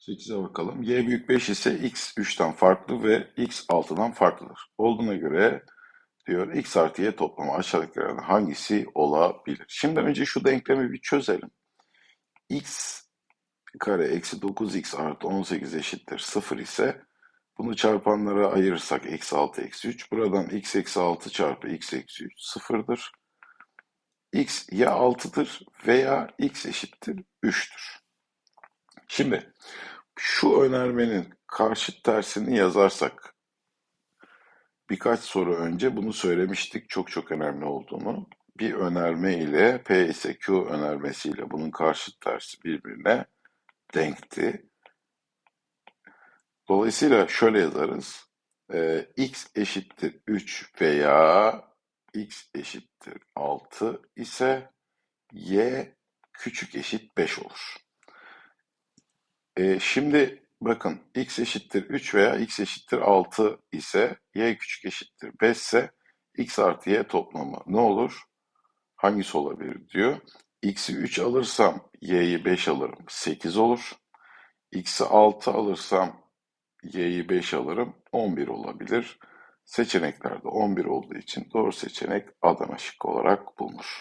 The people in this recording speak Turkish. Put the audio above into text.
8'e bakalım. Y büyük 5 ise x 3'ten farklı ve x 6'dan farklıdır. Olduğuna göre diyor x artı y toplamı aşağıdakilerden hangisi olabilir? Şimdi önce şu denklemi bir çözelim. x kare eksi 9x artı 18 eşittir 0 ise bunu çarpanlara ayırırsak eksi 6 eksi 3. Buradan x eksi 6 çarpı x eksi 3 sıfırdır. x ya 6'dır veya x eşittir 3'tür. Şimdi şu önermenin karşıt tersini yazarsak birkaç soru önce bunu söylemiştik çok çok önemli olduğunu. Bir önerme ile P ise Q önermesiyle bunun karşıt tersi birbirine denkti. Dolayısıyla şöyle yazarız. Ee, x eşittir 3 veya x eşittir 6 ise y küçük eşit 5 olur. Ee, şimdi bakın x eşittir 3 veya x eşittir 6 ise y küçük eşittir 5 ise x artı y toplamı ne olur? Hangisi olabilir diyor. x'i 3 alırsam y'yi 5 alırım 8 olur. x'i 6 alırsam y'yi 5 alırım 11 olabilir. Seçeneklerde 11 olduğu için doğru seçenek Adana şıkkı olarak bulunur.